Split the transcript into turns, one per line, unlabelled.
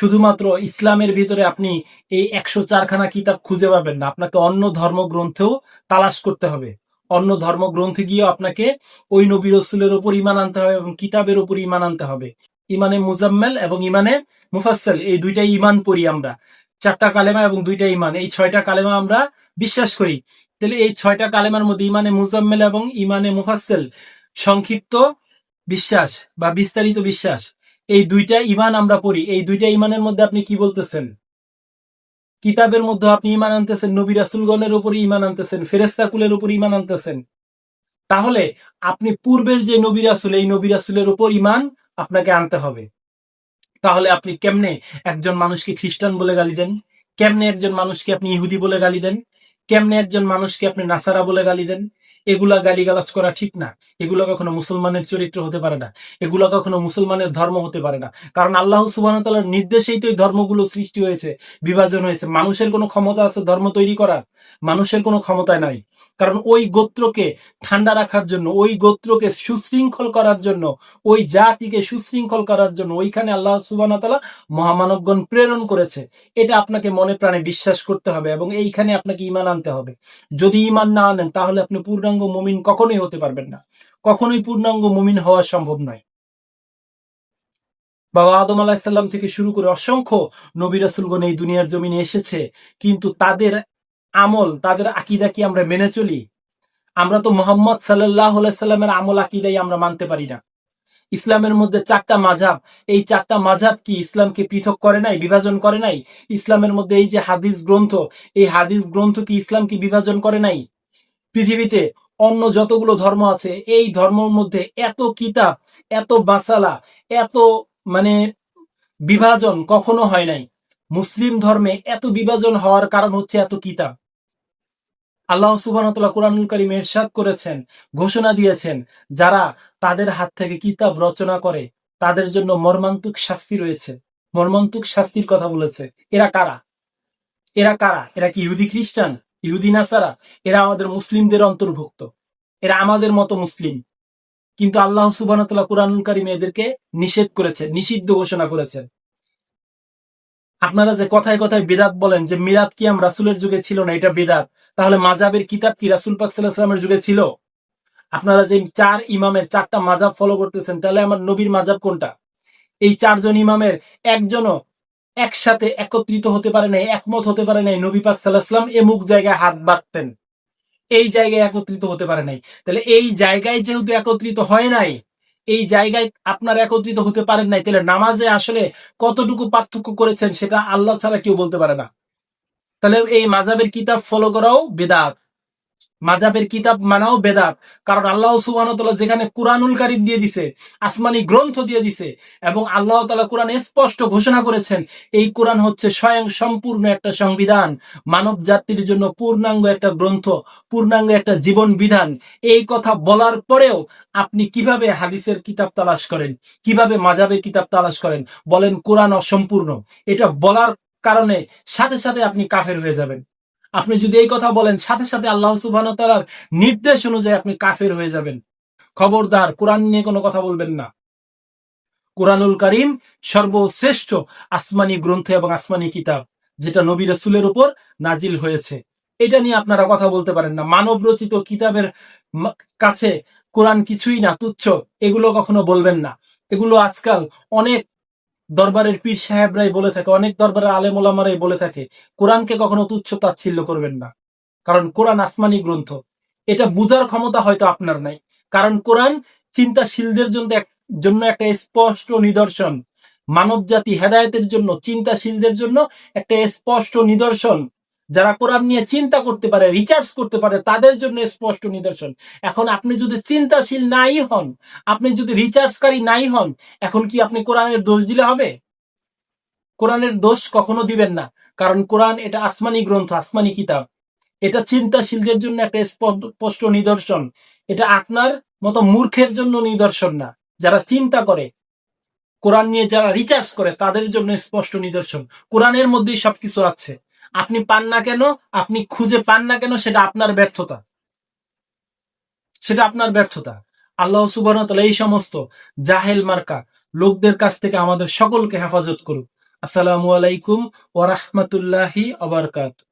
শুধুমাত্র ইসলামের ভিতরে আপনি এই একশো চারখানা কিতাব খুঁজে পাবেন না। আপনাকে অন্য ধর্মগ্রন্থেও তালাশ করতে হবে। অন্য ধর্মগ্রন্থে গিয়েও আপনাকে ওই নবী রসুলের উপর ইমান আনতে হবে এবং কিতাবের উপর ইমান আনতে হবে। ইমানে মুজাম্মেল এবং ইমানে মুফাসসাল, এই দুইটা ইমান পড়ি আমরা। চারটা কালেমা এবং দুইটা ইমান এই ছয়টা কালেমা আমরা বিশ্বাস করি। তাহলে এই ছয়টা কালেমার মধ্যে ইমানে মুজাম্মেল এবং ইমানে মুফাসসেল, সংক্ষিপ্ত বিশ্বাস বা বিস্তারিত বিশ্বাস। এই দুইটা ইমান আমরা পড়ি। এই দুইটা ইমানের মধ্যে আপনি কি বলতেছেন? কিতাবের মধ্যে আপনি ইমান আনতেছেন, নবী রাসুলগণের উপর ইমান আনতেছেন ফেরেস্তাকুলের উপর ইমান আনতেছেন। তাহলে আপনি পূর্বের যে নবী রাসুল, এই নবী রাসুলের উপর ইমান আপনাকে আনতে হবে। তাহলে আপনি কেমনে একজন মানুষকে খ্রিস্টান বলে গালি দেন? কেমনে একজন মানুষকে আপনি ইহুদি বলে গালি দেন? কেমনে একজন মানুষকে আপনি নাসারা বলে গালি দেন? এগুলা গালিগালাজ করা ঠিক না। এগুলো কখনো মুসলমানের চরিত্র হতে পারে না। এগুলো কখনো মুসলমানের ধর্ম হতে পারে না। কারণ আল্লাহ সুবাহতালার নির্দেশেই তো এই ধর্মগুলো সৃষ্টি হয়েছে, বিভাজন হয়েছে। মানুষের কোনো ক্ষমতা আছে ধর্ম তৈরি করার? মানুষের কোনো ক্ষমতায় নাই। কারণ ওই গোত্রকে ঠান্ডা রাখার জন্য, ওই গোত্রকে সুশৃঙ্খল করার জন্য, ওই জাতিকে সুশৃঙ্খল করার জন্য ওইখানে আল্লাহ সুবাহতালা মহামানবগণ প্রেরণ করেছে। এটা আপনাকে মনে প্রাণে বিশ্বাস করতে হবে এবং এইখানে আপনাকে ইমান আনতে হবে। যদি ইমান না আনেন, তাহলে আপনি পূর্ণাঙ্গ মুমিন কখনোই হতে পারবেন না। কখনোই পূর্ণাঙ্গ মুমিন হওয়া সম্ভব নয়। বাবা আদম আলাহিসাল্লাম থেকে শুরু করে অসংখ্য নবী রাসুলগণ এই দুনিয়ার জমিনে এসেছে। কিন্তু তাদের আমল, তাদের আকিদা কি আমরা মেনে চলি? আমরা তো মোহাম্মদ সাল্লাহ সাল্লামের আমল আকিদাই আমরা মানতে পারি না। ইসলামের মধ্যে চারটা মাঝাব। এই চারটা মাঝাব কি ইসলামকে পৃথক করে নাই, বিভাজন করে নাই? ইসলামের মধ্যে এই যে হাদিস গ্রন্থ, এই হাদিস গ্রন্থ কি ইসলামকে বিভাজন করে নাই? পৃথিবীতে অন্য যতগুলো ধর্ম আছে, এই ধর্মের মধ্যে এত কিতাব, এত বাসালা, এত মানে বিভাজন কখনো হয় নাই। মুসলিম ধর্মে এত বিভাজন হওয়ার কারণ হচ্ছে এত কিতাব। আল্লাহ সুবাহতাল্লাহ কোরআনুল করিম এরশাদ করেছেন, ঘোষণা দিয়েছেন, যারা তাদের হাত থেকে কিতাব রচনা করে, তাদের জন্য মর্মান্তিক শাস্তি রয়েছে। মর্মান্তিক শাস্তির কথা বলেছে। এরা কারা? এরা কারা? এরা কি ইহুদি খ্রিস্টান? ইহুদি নাসারা, এরা আমাদের মুসলিমদের অন্তর্ভুক্ত। এরা আমাদের মতো মুসলিম। কিন্তু আল্লাহ সুবাহতাল্লাহ কোরআনুল করিম এদেরকে নিষেধ করেছে নিষিদ্ধ ঘোষণা করেছেন। আপনারা যে কথায় কথায় বেদাত বলেন যে মিরাত কিয়াম রাসুলের যুগে ছিল না, এটা বেদাত। তাহলে মাজাবের কিতাব কি রাসুল পাক যুগে ছিল? আপনারা যে চার ইমামের চারটা মাজাব ফলো করতেছেন, তাহলে আমার নবীর মাজাব কোনটা? এই চারজন ইমামের একজনও একসাথে একত্রিত হতে পারে নাই, একমত হতে পারে নাই, নবী পাক সাল্লাহাম এমুক জায়গায় হাত বাঁধতেন। এই জায়গায় একত্রিত হতে পারে নাই। তাহলে এই জায়গায় যেহেতু একত্রিত হয় নাই, এই জায়গায় আপনার একত্রিত হতে পারেন নাই, তাহলে নামাজে আসলে কতটুকু পার্থক্য করেছেন সেটা আল্লাহ ছাড়া কেউ বলতে পারে না। তাহলে এই মাজাবের কিতাব ফলো করাও বেদাত। মাজাবের কিতাব মানাও বেদাত। কারণ আল্লাহ সুবাহ যেখানে কোরআনুল কারিম দিয়ে দিছে, আসমানি গ্রন্থ দিয়ে দিছে, এবং আল্লাহ তালা কোরআন স্পষ্ট ঘোষণা করেছেন, এই কোরআন হচ্ছে স্বয়ং সম্পূর্ণ একটা সংবিধান। মানব জাতির জন্য পূর্ণাঙ্গ একটা গ্রন্থ, পূর্ণাঙ্গ একটা জীবন বিধান। এই কথা বলার পরেও আপনি কীভাবে হাদিসের কিতাব তালাশ করেন, কীভাবে মাজাবের কিতাব তালাশ করেন, বলেন কোরআন অসম্পূর্ণ। এটা বলার কারণে সাথে সাথে আপনি কাফের হয়ে যাবেন। আপনি যদি এই কথা বলেন, সাথে সাথে আল্লাহ সুবাহ তালার নির্দেশ অনুযায়ী আপনি কাফের হয়ে যাবেন। খবরদার, কোরআন নিয়ে কোনো কথা বলবেন না। কোরআনুল করিম সর্বশ্রেষ্ঠ আসমানি গ্রন্থ এবং আসমানি কিতাব, যেটা নবী রসুলের উপর নাজিল হয়েছে। এটা নিয়ে আপনারা কথা বলতে পারেন না। মানব রচিত কিতাবের কাছে কোরআন কিছুই না, তুচ্ছ, এগুলো কখনো বলবেন না। এগুলো আজকাল অনেক দরবারের পীর সাহেবরাই বলে থাকে, অনেক দরবারের আলেম ওলামারাই বলে থাকে, কোরআনকে কখনো তুচ্ছ তাচ্ছিল্য করবেন না। কারণ কোরআন আসমানি গ্রন্থ। এটা বুঝার ক্ষমতা হয়তো আপনার নাই। কারণ কোরআন চিন্তাশীলদের জন্য জন্য একটা স্পষ্ট নিদর্শন। মানব জাতি হেদায়তের জন্য, চিন্তাশীলদের জন্য একটা স্পষ্ট নিদর্শন। যারা কোরআন নিয়ে চিন্তা করতে পারে রিচার্জ করতে পারে, তাদের জন্য স্পষ্ট নিদর্শন। এখন আপনি যদি চিন্তাশীল নাই হন, আপনি যদি রিচার্জকারী নাই হন, এখন কি আপনি কোরআনের দোষ দিলে হবে? কোরআনের দোষ কখনো দিবেন না। কারণ কোরআন এটা আসমানি গ্রন্থ, আসমানি কিতাব। এটা চিন্তাশীলদের জন্য একটা স্পষ্ট নিদর্শন। এটা আপনার মতো মূর্খের জন্য নিদর্শন না। যারা চিন্তা করে, কোরআন নিয়ে যারা রিচার্জ করে, তাদের জন্য স্পষ্ট নিদর্শন। কোরআনের মধ্যেই সবকিছু আছে। আপনি পান না কেন? আপনি খুঁজে পান না কেন? সেটা আপনার ব্যর্থতা। সেটা আপনার ব্যর্থতা। আল্লাহ সুবাহ এই সমস্ত জাহেল মার্কা লোকদের কাছ থেকে আমাদের সকলকে হেফাজত করুক। আসসালামু আলাইকুম ওয়া রাহমাতুল্লাহি ওয়া বারাকাতুহু।